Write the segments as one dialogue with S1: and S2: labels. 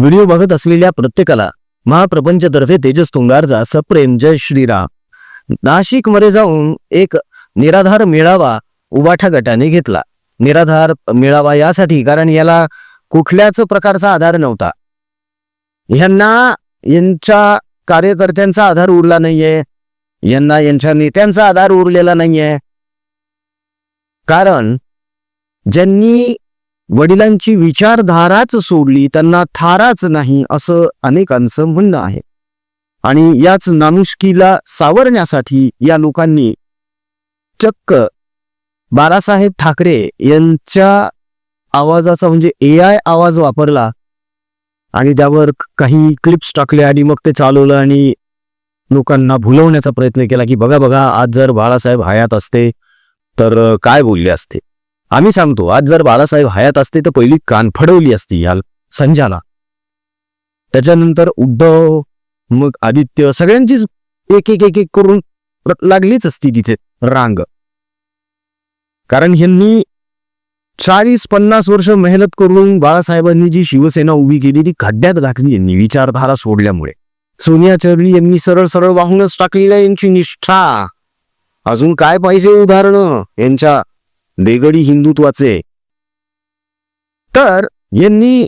S1: Video बघत असलेल्या प्रत्येकाला महाप्रपंचतर्फे तेजस तुंगारचा सप्रेम जय श्रीराम. नाशिकमध्ये जाऊन एक निराधार मेळावा उबाठा गटाने घेतला. निराधार मेळावा यासाठी कारण याला कुठल्याच प्रकारचा आधार नव्हता. यांना यांच्या कार्यकर्त्यांचा आधार उरला नाहीये. यांना यांच्या नेत्यांचा आधार उरलेला नाहीये. कारण ज्यांनी वडिलांची विचारधाराच सोडली त्यांना थाराच नाही असं अनेकांचं म्हणणं आहे. आणि याच नानुष्कीला सावरण्यासाठी या लोकांनी चक्क बाळासाहेब ठाकरे यांच्या आवाजाचा म्हणजे ए आय आवाज वापरला आणि त्यावर काही क्लिप्स टाकले आणि मग ते चालवलं आणि लोकांना भुलवण्याचा प्रयत्न केला की बघा बघा आज जर बाळासाहेब हयात असते तर काय बोलले असते? आम्ही सांगतो आज जर बाळासाहेब हयात असते तर पहिली कान फडवली असती ह्या संजाला. त्याच्यानंतर उद्धव मग आदित्य सगळ्यांचीच एक एक एक एक करून लागलीच असती तिथे रांग. कारण ह्यांनी चाळीस पन्नास वर्ष मेहनत करून बाळासाहेबांनी जी शिवसेना उभी केली ती खड्ड्यात घातली यांनी विचारधारा सोडल्यामुळे. सोनिया चरली यांनी सरळ सरळ वाहूनच टाकलेल्या यांची निष्ठा. अजून काय पाहिजे उदाहरणं? यांच्या बेगडी हिंदुत्वाचे. तर यांनी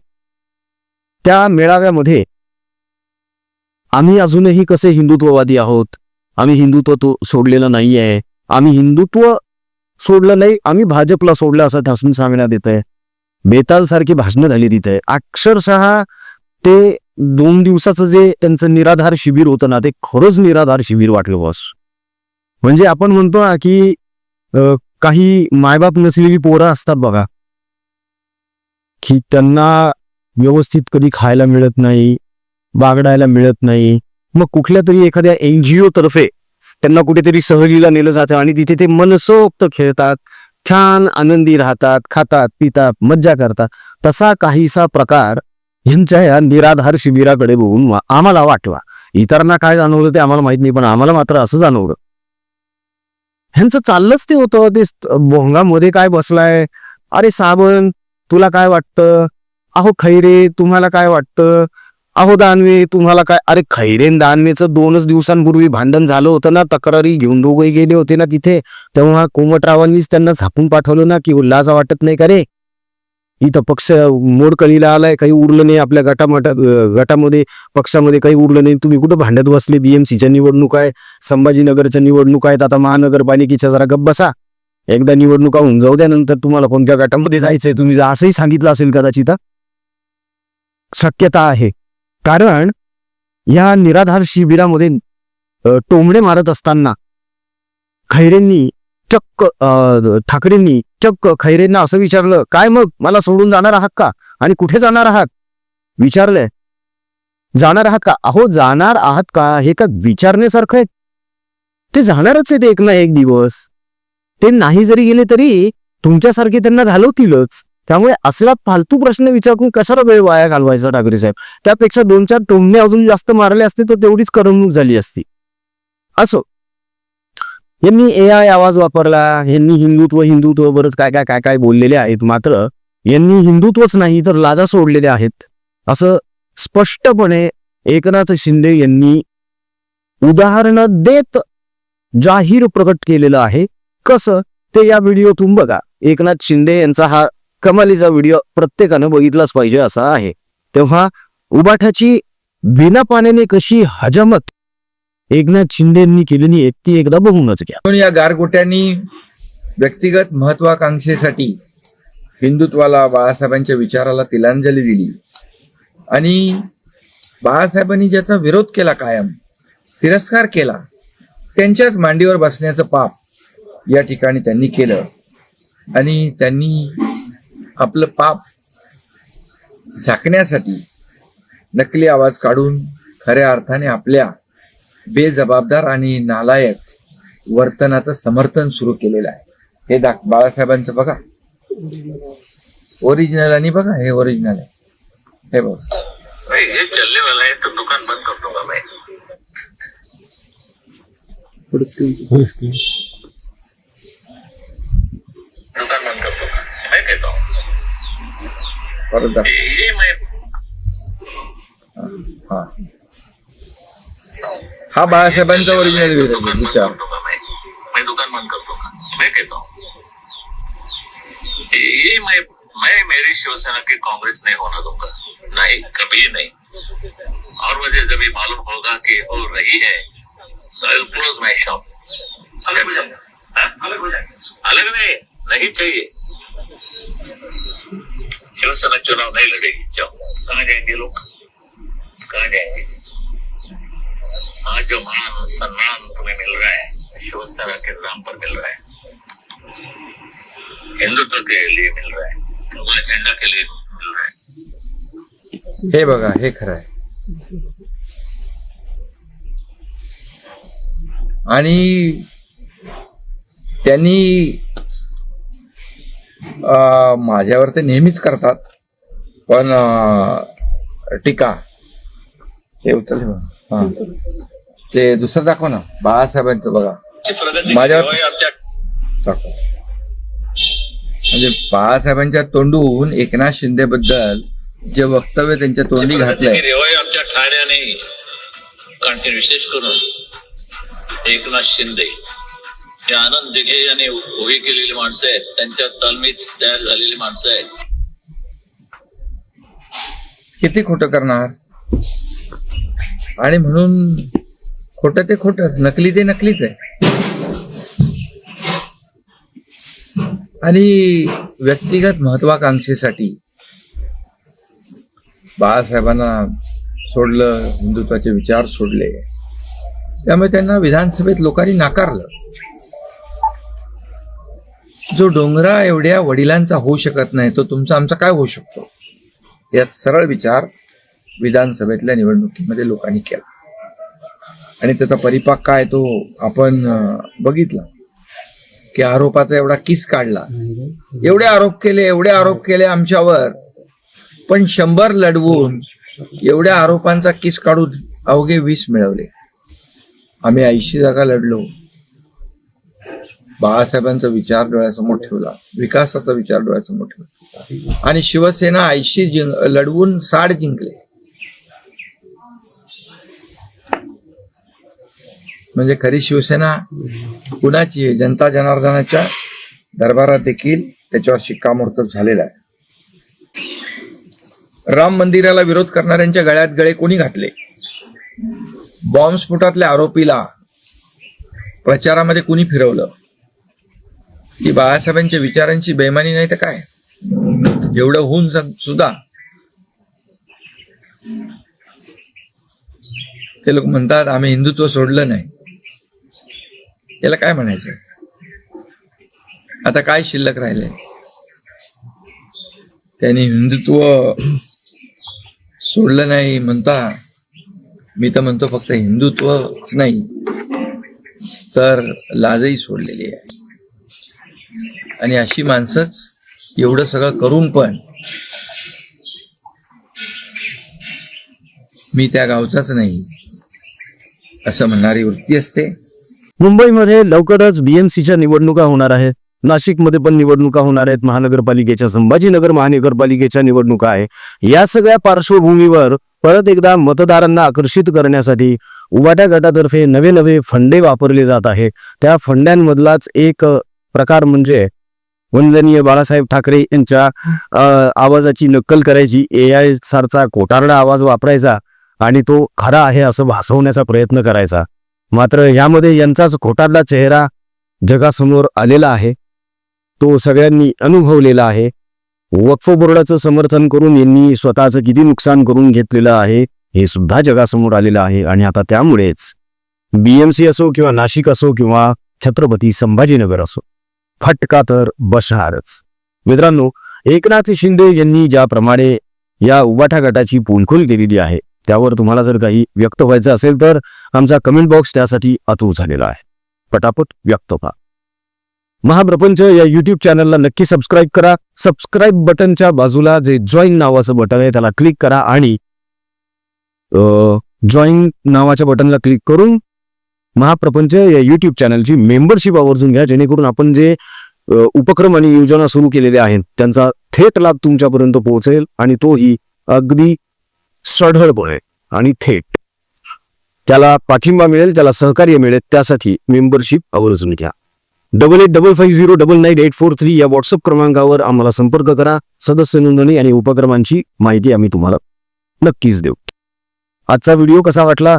S1: त्या मेळाव्यामध्ये आम्ही अजूनही कसे हिंदुत्ववादी आहोत? आम्ही हिंदुत्व तो सोडलेलं आहे आम्ही हिंदुत्व सोडलं नाही आम्ही भाजपला सोडलं असं ठासून सांगण्यात येत आहे बेताल सारखी भाषणं झाली तिथे. अक्षरशः ते दोन दिवसाचं जे त्यांचं निराधार शिबिर होतं ना ते खरंच निराधार शिबिर वाटलं बस. म्हणजे आपण म्हणतो ना की काही मायबाप नसलेली पोरं असतात बघा की त्यांना व्यवस्थित कधी खायला मिळत नाही बागडायला मिळत नाही. मग कुठल्या तरी एखाद्या एनजीओ तर्फे त्यांना कुठेतरी सहलीला नेलं जातं आणि तिथे ते मनसोक्त खेळतात छान आनंदी राहतात खातात पितात मज्जा करतात. तसा काहीसा प्रकार यांच्या या निराधार शिबिराकडे बघून वा- आम्हाला वाटला इतरांना काय जाणवलं ते आम्हाला माहीत नाही पण आम्हाला मात्र असं जाणवलं. ह्यांचं चाललंच ते होतं. ते भोंगामध्ये काय बसलाय? अरे साबण तुला काय वाटतं? अहो खैरे तुम्हाला काय वाटतं? अहो दानवे तुम्हाला काय? अरे खैरेन दानवेचं दोनच दिवसांपूर्वी भांडण झालं होतं ना तक्रारी घेऊन दोघे गेले होते ना तिथे. तेव्हा कोमटरावांनीच त्यांना झापून पाठवलं ना की उल्हास वाटत नाही का रे? इथं पक्ष मोडकळीला आलाय काही उरलं नाही आपल्या गटामटा गटामध्ये पक्षामध्ये काही उरलं नाही. तुम्ही कुठं भांड्यात बसले? बीएमसीच्या निवडणूक आहे संभाजीनगरच्या निवडणूक आहेत. आता महानगरपालिकेच्या जरा गप्प बसा. एकदा निवडणुका होऊन जाऊ द्या नंतर तुम्हाला कोणत्या गटामध्ये जायचंय? तुम्ही जर असंही सांगितलं असेल कदाचित शक्यता आहे. कारण या निराधार शिबिरामध्ये टोमडे मारत असताना खैरेंनी चक्क ठाकरेंनी चक्क खैरेंना असं विचारलं काय मग? मला सोडून जाणार आहात का? आणि कुठे जाणार आहात? विचारलंय. जाणार आहात का? अहो जाणार आहात का? हे का विचारण्यासारखं आहे? ते जाणारच आहेत एक ना एक दिवस. ते नाही जरी गेले तरी तुमच्यासारखे त्यांना घालवतीलच. त्यामुळे असला फालतू प्रश्न विचारून कशाला वेळ वाया घालवायचा ठाकरे साहेब? त्यापेक्षा दोन चार टोमणे अजून जास्त मारले असते तर तेवढीच करमणूक झाली असती. असो. यांनी ए आय आवाज वापरला यांनी हिंदुत्व हिंदुत्व बरंच काय काय काय काय बोललेले आहेत. मात्र यांनी हिंदुत्वच नाही तर लाजा सोडलेले आहेत. असं स्पष्टपणे एकनाथ शिंदे यांनी उदाहरणं देत जाहीर प्रकट केलेलं आहे. कसं? ते या व्हिडिओतून बघा. एकनाथ शिंदे यांचा हा कमालीचा व्हिडिओ प्रत्येकानं बघितलाच पाहिजे असा आहे. तेव्हा उबाठाची बिना पाण्याने कशी हजमत एकनाथ शिंदेनी केलेली एकती ती एकदा बघूनच घ्या.
S2: म्हणून या गारगोट्यांनी व्यक्तिगत महत्वाकांक्षेसाठी हिंदुत्वाला बाळासाहेबांच्या विचाराला तिलांजली दिली. आणि बाळासाहेबांनी ज्याचा विरोध केला कायम तिरस्कार केला त्यांच्याच मांडीवर बसण्याचं पाप या ठिकाणी त्यांनी केलं. आणि त्यांनी आपलं पाप झाकण्यासाठी नकली आवाज काढून खऱ्या अर्थाने आपल्या बेजबाबदार आणि नालायक वर्तनाचं समर्थन सुरू केलेलं आहे. हे दाख बाळासाहेबांचं बघा. ओरिजिनल आणि बघा हे ओरिजिनल आहे. हे बघ.
S3: भाई ये चलने वाला है तो दुकान बंद कर दूंगा मैं दुकान बंद कर दूंगा मैं कहता हूँ
S2: परत हा बाळासाहेबांचा ओरिजिनल विचार
S3: दूँगा मैं मैं दुकान बंद कर दूँगा। मैं कहता हूँ ये ये मैं मैं मेरी शिवसेना की कांग्रेस नहीं होने दूँगा। नहीं कभी नहीं। और मुझे जब ये मालूम होगा कि हो रही है तो आई क्लोज माई शॉप अलग हो अलग नहीं नहीं चाहिए। शिवसेना चुनाव नहीं लड़ेगी। जाओ। कहाँ जाएँगे लोग? कहाँ जाएँगे? आज जो मान सम्मान तुम्हें मिल रहा है। शिवसेना के नाम पर मिल रहा है। हिंदुत्व के लिए मिल रहा है। वो एजेंडा के लिए मिल रहा है।
S2: हे बघा हे खरं आहे. आणि त्यांनी माझ्यावर ते नेहमीच करतात. पण टीका हे बघा. हा. ते दुसरं दाखव ना. बाळासाहेबांचं बघा.
S3: प्रगती
S2: माझ्या-
S3: केली, आमच्या
S2: दाखव. म्हणजे बाळासाहेबांच्या तोंडून एकनाथ शिंदे बद्दल जे वक्तव्य त्यांच्या तोंडी घातलंय.
S3: आमच्या ठाण्याने कारण विशेष करून एकनाथ शिंदे. हे आनंद दिघे यांनी उभी केलेली माणसं आहेत. त्यांच्या तालमीत तयार झालेली माणसं आहेत.
S2: किती खोटं करणार? आणि म्हणून खोट ते खोट नकली ते नकलीच आहे. आणि व्यक्तिगत महत्वाकांक्षेसाठी बाळासाहेबांना सोडलं हिंदुत्वाचे विचार सोडले त्यामुळे त्यांना विधानसभेत लोकांनी नाकारलं. जो डोंगरा एवढ्या वडिलांचा होऊ शकत नाही तो तुमचा आमचा काय होऊ शकतो? यात सरळ विचार विधानसभेतल्या निवडणुकीमध्ये लोकांनी केला. आणि त्याचा परिपाक काय तो आपण बघितला. की आरोपाचा एवढा किस काढला. एवढे आरोप केले एवढे आरोप केले आमच्यावर. पण शंभर लढवून एवढ्या आरोपांचा किस काढून अवघे वीस मिळवले. आम्ही ऐंशी जागा लढलो. बाळासाहेबांचा विचार डोळ्यासमोर ठेवला. विकासाचा विचार डोळ्यासमोर ठेवला. आणि शिवसेना ऐंशी जिंक लढवून साठ जिंकले. म्हणजे खरी शिवसेना कुणाची आहे? जनता जनार्दनाच्या दरबारात देखील त्याच्यावर शिक्कामोर्तब झालेला आहे. राम मंदिराला विरोध करणाऱ्यांच्या गळ्यात गळे कोणी घातले? बॉम्बस्फोटातल्या आरोपीला प्रचारामध्ये कुणी फिरवलं? की बाळासाहेबांच्या विचारांची बेमानी नाही तर काय? एवढं होऊन सुद्धा ते लोक म्हणतात आम्ही हिंदुत्व सोडलं नाही. याला काय म्हणायचं? आता काय शिल्लक राहिले त्यांनी हिंदुत्व सोडलं नाही म्हणता मी तर म्हणतो फक्त हिंदुत्वच नाही तर लाजही सोडलेली आहे. आणि अशी माणसंच एवढं सगळं करून पण मी त्या गावचाच नाही असं म्हणणारी वृत्ती असते.
S1: मुंबईमध्ये लवकरच बीएमसीच्या निवडणुका होणार आहेत. नाशिकमध्ये पण निवडणुका होणार आहेत. महानगरपालिकेच्या संभाजीनगर महानगरपालिकेच्या निवडणुका आहे. या सगळ्या पार्श्वभूमीवर परत एकदा मतदारांना आकर्षित करण्यासाठी उबाट्या गटातर्फे नवे नवे फंडे वापरले जात आहे त्या फंड्यांमधलाच एक प्रकार म्हणजे वंदनीय बाळासाहेब ठाकरे यांच्या आवाजाची नक्कल करायची. ए आय सारचा कोटारडा आवाज वापरायचा आणि तो खरा आहे असं भासवण्याचा प्रयत्न करायचा. मात्र यामध्ये यांचाच खोटारला चेहरा जगासमोर आलेला आहे. तो सगळ्यांनी अनुभवलेला आहे. वक्फ बोर्डाचं समर्थन करून यांनी स्वतःचं किती नुकसान करून घेतलेलं आहे हे सुद्धा जगासमोर आलेलं आहे. आणि आता त्यामुळेच बीएमसी असो किंवा नाशिक असो किंवा छत्रपती संभाजीनगर असो फटका तर बसणारच मित्रांनो एकनाथ शिंदे यांनी ज्याप्रमाणे या उबाठा गटाची पोलखोल केलेली आहे त्यावर तुम्हाला जर काही व्यक्त व्हायचं असेल तर आमचा कमेंट बॉक्स त्यासाठी आतुर झालेला आहे. पटापट व्यक्त व्हा. महाप्रपंच या युट्यूब चॅनलला नक्की सबस्क्राईब करा. सबस्क्राईब बटनच्या बाजूला जे जॉईन नावाचं बटन आहे त्याला क्लिक करा आणि जॉईन नावाच्या बटनला क्लिक करून महाप्रपंच या युट्यूब चॅनलची मेंबरशिप आवर्जून घ्या. जेणेकरून आपण जे उपक्रम आणि योजना सुरू केलेल्या आहेत त्यांचा थेट लाभ तुमच्यापर्यंत पोहोचेल आणि तोही अगदी सढळपणे आणि थेट. त्याला पाठिंबा मिळेल त्याला सहकार्य मिळेल त्यासाठी मेंबरशिप आवर्जून घ्या. Double eight double five zero double nine eight four three या व्हॉट्सअप क्रमांकावर आम्हाला संपर्क करा. सदस्य नोंदणी आणि उपक्रमांची माहिती आम्ही तुम्हाला नक्कीच देऊ. आजचा व्हिडिओ कसा वाटला?